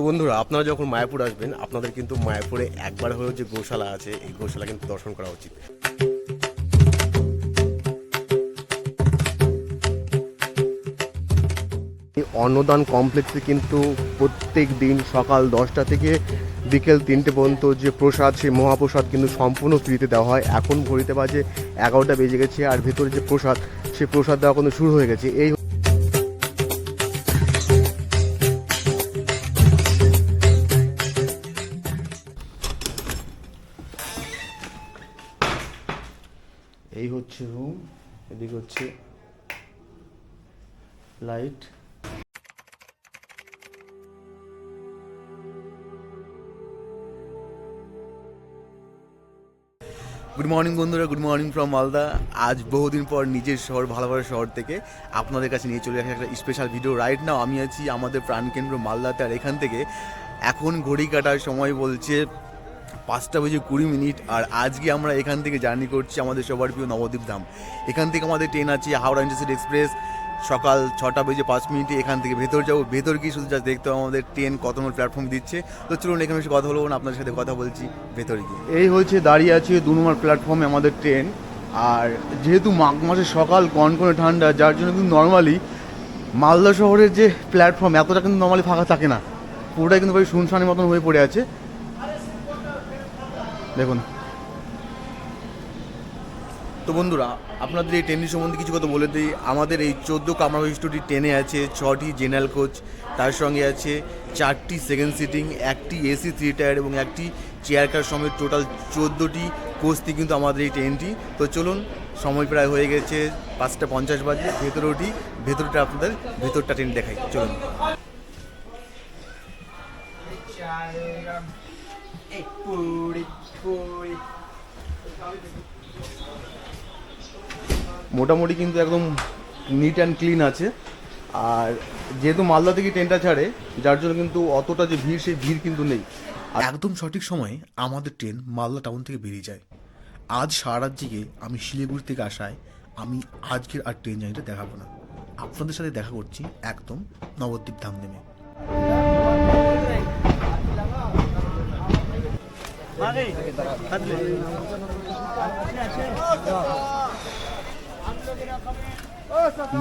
তো বন্ধুরা, আপনারা যখন মায়াপুর আসবেন, আপনাদের কিন্তু মায়াপুরে একবার হলেও যে গোশালা আছে, এই গোশালা কিন্তু দর্শন করা উচিত। অন্নদান কমপ্লেক্সে কিন্তু প্রত্যেক দিন সকাল দশটা থেকে বিকেল তিনটে পর্যন্ত যে প্রসাদ, সেই মহাপ্রসাদ কিন্তু সম্পূর্ণ ফ্রিতে দেওয়া হয়। এখন ঘড়িতে বাজে এগারোটা বেজে গেছে আর ভেতরে যে প্রসাদ, সেই প্রসাদ দেওয়া কিন্তু শুরু হয়ে গেছে। এই হচ্ছে রুম এদিকে হচ্ছে লাইট গুড মর্নিং বন্ধুরা গুড মর্নিং ফ্রম মালদা। আজ বহুদিন পর নিজের শহর ভালোবাসা শহর থেকে আপনাদের কাছে নিয়ে চলে আসা একটা স্পেশাল ভিডিও রাইট নাও আমি আছি আমাদের প্রাণকেন্দ্র মালদাতে, আর এখান থেকে এখন ঘড়ি কাটার সময় বলছে পাঁচটা বেজে কুড়ি মিনিট, আর আজকে আমরা এখান থেকে জার্নি করছি আমাদের সবার প্রিয় নবদ্বীপ ধাম। এখান থেকে আমাদের ট্রেন আছে হাওড়া ইন্টারসিটি এক্সপ্রেস সকাল ছটা বেজে পাঁচ মিনিটে এখান থেকে ভেতর যাব। ভেতর গিয়ে শুধু জাস্ট দেখতে হবে আমাদের ট্রেন কত নম্বর প্ল্যাটফর্ম দিচ্ছে। তো চলুন এখানে এসে কথা বলব না, আপনাদের সাথে কথা বলছি ভেতরে গিয়ে। এই হচ্ছে দাঁড়িয়ে আছে দু নম্বর প্ল্যাটফর্মে আমাদের ট্রেন আর যেহেতু মাঘ মাসের সকাল, কনকনে ঠান্ডা, যার জন্য কিন্তু নর্মালি মালদা শহরের যে প্ল্যাটফর্ম এতটা কিন্তু নর্মালি ফাঁকা থাকে না। পুরোটাই কিন্তু ভাই শুনশানের মতন হয়ে পড়ে আছে। দেখুন। তো বন্ধুরা আপনাদের এই ট্রেনটি সম্বন্ধে কিছু কথা বলে দিই। আমাদের এই চোদ্দ কামরা বিশিষ্টটি ট্রেনে আছে ছটি জেনারেল কোচ তার সঙ্গে আছে চারটি সেকেন্ড সিটিং একটি এসি থ্রি টায়ার এবং একটি চেয়ার কার সমেত টোটাল চোদ্দোটি কোচ নিয়ে কিন্তু আমাদের এই ট্রেনটি তো চলুন সময় প্রায় হয়ে গেছে পাঁচটা পঞ্চাশ বাজে। ভেতরে উঠি ভেতরটা আপনাদের ভেতরটা ট্রেন দেখাই। চলুন। মোটামুটি কিন্তু একদম নিট অ্যান্ড ক্লিন আছে। আর যেহেতু মালদা থেকে ট্রেনটা ছাড়ে যার জন্য কিন্তু অতটা যে ভিড় সেই ভিড় কিন্তু নেই। আর একদম সঠিক সময়ে আমাদের ট্রেন মালদা টাউন থেকে বেরিয়ে যায়। আজ সারা রাত জেগে আমি শিলিগুড়ি থেকে আসায় আমি আজকের আর ট্রেন জার্নিটা দেখাবো না। আপনাদের সাথে দেখা করছি একদম নবদ্বীপ ধাম নেমে।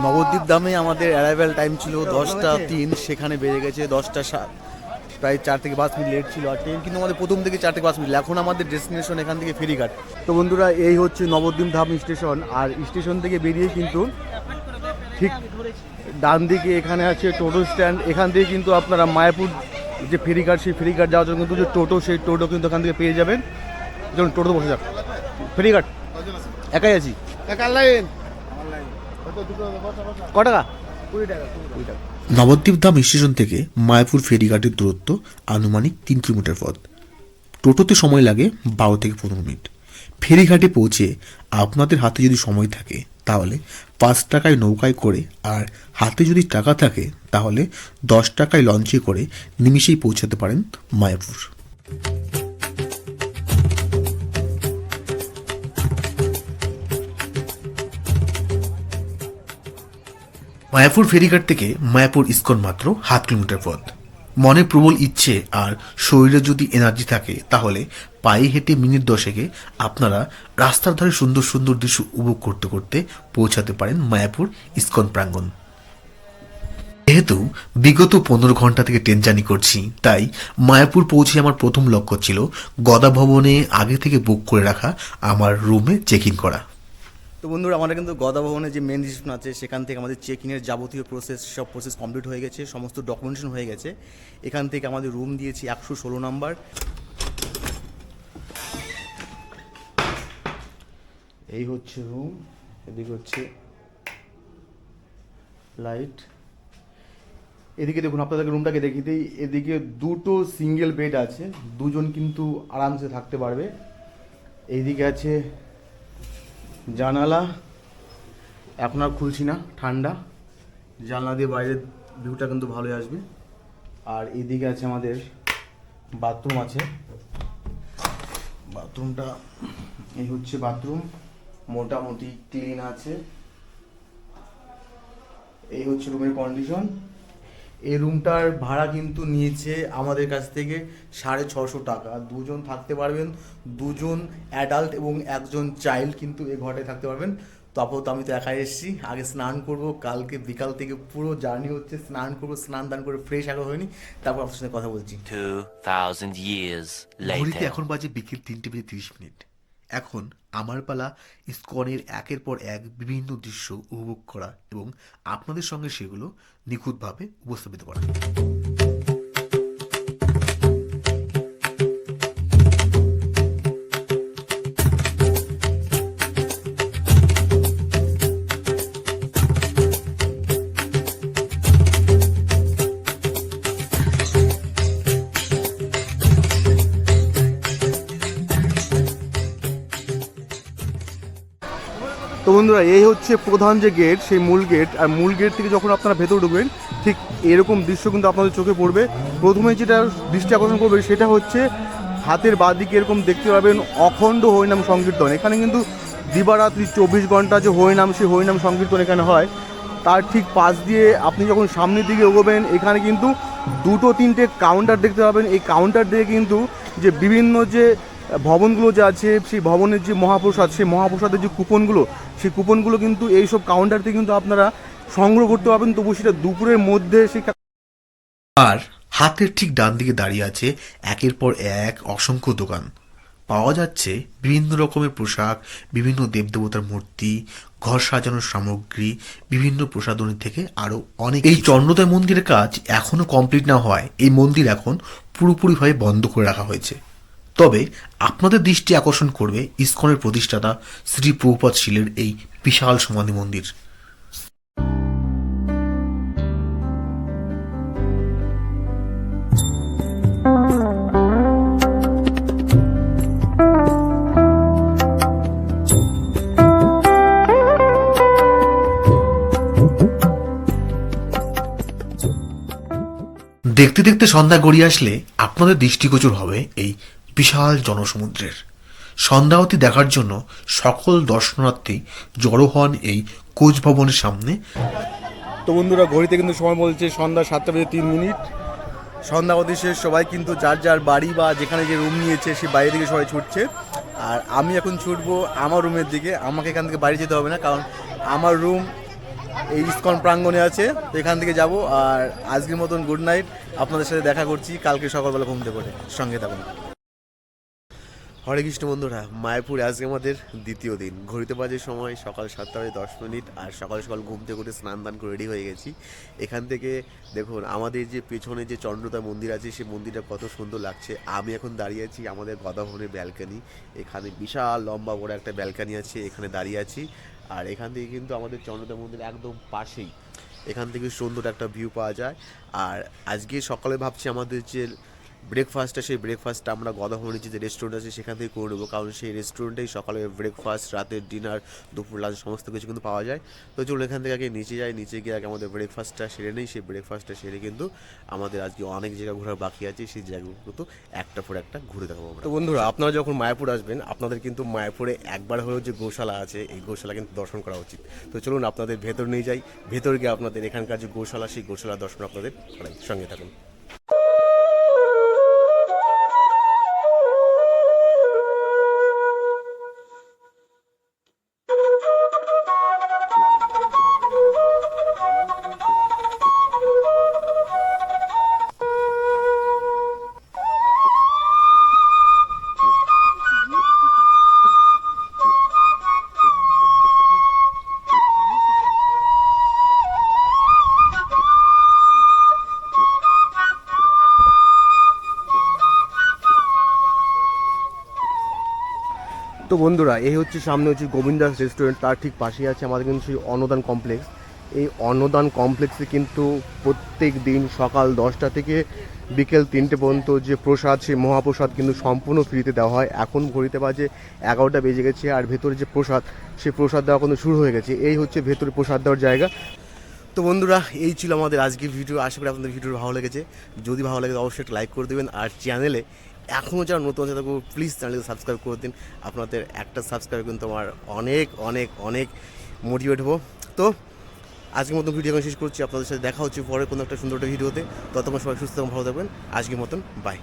নবদ্বীপ দামে আমাদের অ্যারাইভেল টাইম ছিল দশটা তিন, সেখানে বেড়ে গেছে দশটা সাত। প্রায় চার থেকে পাঁচ মিনিট লেট ছিল আর ট্রেন কিন্তু আমাদের প্রথম থেকে চার থেকে পাঁচ মিনিট। এখন আমাদের ডেস্টিনেশন এখান থেকে ফেরিঘাট। তো বন্ধুরা, এই হচ্ছে নবদ্বীপ ধাম স্টেশন আর স্টেশন থেকে বেরিয়ে কিন্তু ঠিক ডান দিকে এখানে আছে টোটো স্ট্যান্ড এখান থেকে কিন্তু আপনারা মায়াপুর যে ফেরিঘাট, সেই ফেরিঘাট যাওয়ার জন্য কিন্তু যে টোটো, সেই টোটো কিন্তু এখান থেকে পেয়ে যাবেন। টোটো বসে যাক। ফেরিঘাট একাই আছি। ক টাকা? নবদ্বীপ ধাম স্টেশন থেকে মায়াপুর ফেরিঘাটের দূরত্ব আনুমানিক তিন কিলোমিটার পথ। টোটোতে সময় লাগে বারো থেকে পনেরো মিনিট। ফেরিঘাটে পৌঁছে আপনাদের হাতে যদি সময় থাকে তাহলে পাঁচ টাকায় নৌকায় করে আর হাতে যদি টাকা থাকে তাহলে দশ টাকায় লঞ্চে করে নিমিষেই পৌঁছাতে পারেন মায়াপুর। মায়াপুর ফেরিঘাট থেকে মায়াপুর ইস্কন মাত্র হাফ কিলোমিটার পথ। মনে প্রবল ইচ্ছে আর শরীরে যদি এনার্জি থাকে, তাহলে পায়ে হেঁটে মিনিট দশেকে আপনারা রাস্তার ধারে সুন্দর সুন্দর দৃশ্য উপভোগ করতে করতে পৌঁছাতে পারেন মায়াপুর ইস্কন প্রাঙ্গণ। যেহেতু বিগত পনেরো ঘণ্টা থেকে ট্রেন জার্নি করছি, তাই মায়াপুর পৌঁছে আমার প্রথম লক্ষ্য ছিল গদা ভবনে আগে থেকে বুক করে রাখা আমার রুমে চেক ইন করা। তো বন্ধুরা, আমাদের কিন্তু গদা ভবনে যে মেন রিসেপশন আছে, সেখান থেকে আমাদের চেক ইনের যাবতীয় প্রসেস সব প্রসেস কমপ্লিট হয়ে গেছে, সমস্ত ডকুমেন্টেশন হয়ে গেছে। এখান থেকে আমাদের রুম দিয়েছি একশো ষোলো নাম্বার। এই হচ্ছে রুম এদিকে হচ্ছে লাইট এদিকে দেখুন, আপনাদেরকে রুমটাকে দেখিয়ে দিই। এদিকে দুটো সিঙ্গেল বেড আছে, দুজন কিন্তু আরামসে থাকতে পারবে। এইদিকে আছে জানালা, এখন আর খুলছি না, ঠান্ডা। জানলা দিয়ে বাইরের ভিউটা কিন্তু ভালোই আসবে। আর এদিকে আছে আমাদের বাথরুম আছে। বাথরুমটা এই হচ্ছে বাথরুম মোটামুটি ক্লিন আছে। এই হচ্ছে রুমের কন্ডিশন এই রুমটার ভাড়া কিন্তু নিয়েছে আমাদের কাছ থেকে সাড়ে ছশো টাকা। দুজন থাকতে পারবেন দুজন অ্যাডাল্ট এবং একজন চাইল্ড কিন্তু এই ঘরে থাকতে পারবেন। তারপর তো আপাতত আমি তো একাই এসেছি। আগে স্নান করব কালকে বিকাল থেকে পুরো জার্নি হচ্ছে স্নান করব স্নান দান করে ফ্রেশ আগে হয়নি। তারপর আপনার সাথে কথা বলছি। 2,000 years ঘড়িতে later. এখন বাজে বিকেল তিনটে বেজে তিরিশ মিনিট। এখন আমার পালা ইস্কনের একের পর এক বিভিন্ন দৃশ্য উপভোগ করা এবং আপনাদের সঙ্গে সেগুলো নিখুঁতভাবে উপস্থাপিত করা। বন্ধুরা, এই হচ্ছে প্রধান যে গেট সেই মূল গেট আর মূল গেট থেকে যখন আপনারা ভেতর ঢুকবেন, ঠিক এরকম দৃশ্য কিন্তু আপনাদের চোখে পড়বে। প্রথমে যেটা দৃষ্টি আকর্ষণ করবে, সেটা হচ্ছে হাতের বাঁ দিকে এরকম দেখতে পাবেন অখণ্ড হরিনাম সংকীর্তন। এখানে কিন্তু দিবারাত্রি চব্বিশ ঘণ্টা যে হরিনাম, সেই হরিনাম সংকীর্তন এখানে হয়। তার ঠিক পাশ দিয়ে আপনি যখন সামনের দিকে এগোবেন, এখানে কিন্তু দুটো তিনটে কাউন্টার দেখতে পাবেন। এই কাউন্টার দিয়ে কিন্তু যে বিভিন্ন যে ভবনগুলো যে আছে সেই ভবনের যে মহাপ্রসাদ সেই মহাপ্রসাদের যে কুপনগুলো সেই কুপনগুলো কিন্তু এইসব কাউন্টার থেকে কিন্তু আপনারা সংগ্রহ করতে পারবেন। তবু সেটা দুপুরের মধ্যে সেই আর হাতের ঠিক ডান দিকে দাঁড়িয়ে আছে একের পর এক অসংখ্য দোকান। পাওয়া যাচ্ছে বিভিন্ন রকমের পোশাক বিভিন্ন দেবদেবতার মূর্তি ঘর সাজানোর সামগ্রী বিভিন্ন প্রসাধনী থেকে আরও অনেক এই চন্দ্রদয় মন্দিরের কাজ এখনও কমপ্লিট না হওয়ায় এই মন্দির এখন পুরোপুরিভাবে বন্ধ করে রাখা হয়েছে। তবে আপনাদের দৃষ্টি আকর্ষণ করবে ইসকনের প্রতিষ্ঠাতা শ্রী প্রভুপাত শিলের এই বিশাল সমাধি মন্দির। দেখতে দেখতে সন্ধ্যা গড়িয়ে আসলে আপনাদের দৃষ্টিগোচর হবে এই বিশাল জনসমুদ্রের। সন্ধ্যাবতী দেখার জন্য সকল দর্শনার্থী জড়ো হন এই কোচ ভবনের সামনে। তো বন্ধুরা, ঘড়িতে কিন্তু সময় বলছে সন্ধ্যা সাতটা বেজে তিন মিনিট। সন্ধ্যা অবধি শেষ, সবাই কিন্তু যার যার বাড়ি বা যেখানে যে রুম নিয়েছে, সে বাইরে থেকে সবাই ছুটছে। আর আমি এখন ছুটবো আমার রুমের দিকে, আমাকে এখান থেকে বাড়ি যেতে হবে না, কারণ আমার রুম এই ইস্কন প্রাঙ্গণে আছে, তো এখান থেকে যাব। আর আজকের মতন গুড নাইট আপনাদের সাথে দেখা করছি, কালকে সকালবেলা ঘুমতে পড়ে সঙ্গে থাকুন। হরে কৃষ্ণ বন্ধুরা, মায়াপুর আজকে আমাদের দ্বিতীয় দিন। ঘড়িতে বাজে সময় সকাল সাতটা বাজে দশ মিনিট আর সকাল সকাল ঘুম থেকে উঠে স্নান দান করে রেডি হয়ে গেছি। এখান থেকে দেখুন, আমাদের যে পেছনে যে চন্দ্রতা মন্দির আছে সেই মন্দিরটা কত সুন্দর লাগছে। আমি এখন দাঁড়িয়ে আছি আমাদের গদাভবনের ব্যালকানি। এখানে বিশাল লম্বা বড় একটা ব্যালকানি আছে, এখানে দাঁড়িয়ে আছি। আর এখান থেকে কিন্তু আমাদের চন্দ্রতা মন্দির একদম পাশেই। এখান থেকে সুন্দর একটা ভিউ পাওয়া যায়। আর আজকে সকালে ভাবছি আমাদের যে ব্রেকফাস্টটা সেই ব্রেকফাস্টটা আমরা গদাভবনের যে রেস্টুরেন্ট আছে, সেখান থেকে করে নেব। কারণ সেই রেস্টুরেন্টেই সকালে ব্রেকফাস্ট রাতের ডিনার দুপুর লাঞ্চ সমস্ত কিছু কিন্তু পাওয়া যায়। তো চলুন এখান থেকে আগে নিচে যাই, নিচে গিয়ে আগে আমাদের ব্রেকফাস্টটা সেরে নেই। সেই ব্রেকফাস্টটা সেরে কিন্তু আমাদের আজকে অনেক জায়গা ঘোরার বাকি আছে, সেই জায়গাগুলো কিন্তু একটা পর একটা ঘুরে দেখাবো আমরা। তো বন্ধুরা, আপনারা যখন মায়াপুর আসবেন, আপনাদের কিন্তু মায়াপুরে একবার হলেও যে গোশালা আছে, এই গোশালা কিন্তু দর্শন করা উচিত। তো চলুন আপনাদের ভেতর নিয়ে যাই। ভেতর গিয়ে আপনাদের এখানকার যে গোশালা, সেই গোশালা দর্শন আপনাদের সঙ্গে থাকুন। তো বন্ধুরা, এই হচ্ছে সামনে হচ্ছে গোবিন্দাস রেস্টুরেন্ট তার ঠিক পাশেই আছে আমাদের কিন্তু সেই অন্নদান কমপ্লেক্স এই অন্নদান কমপ্লেক্সে কিন্তু প্রত্যেক দিন সকাল দশটা থেকে বিকেল তিনটে পর্যন্ত যে প্রসাদ, সেই মহাপ্রসাদ কিন্তু সম্পূর্ণ ফ্রিতে দেওয়া হয়। এখন ঘড়িতে বাজে এগারোটা বেজে গেছে আর ভেতরে যে প্রসাদ, সেই প্রসাদ দেওয়া কিন্তু শুরু হয়ে গেছে। এই হচ্ছে ভেতরে প্রসাদ দেওয়ার জায়গা। তো বন্ধুরা, এই ছিল আমাদের আজকের ভিডিও আশা করি আপনাদের ভিডিও ভালো লেগেছে। যদি ভালো লাগে অবশ্যই একটা লাইক করে দেবেন। আর চ্যানেলে এখনও যারা নতুন আছে তাকে প্লিজ চ্যানেলকে সাবস্ক্রাইব করে দিন। আপনাদের একটা সাবস্ক্রাইব কিন্তু আমার অনেক অনেক অনেক মোটিভেট হব। তো, আজকের মতন ভিডিও আমি শেষ করছি। আপনাদের সাথে দেখা হচ্ছে পরে কোনো একটা সুন্দর একটা ভিডিওতে ততক্ষণ সবাই সুস্থ এবং ভালো থাকবেন। আজকের মতন বাই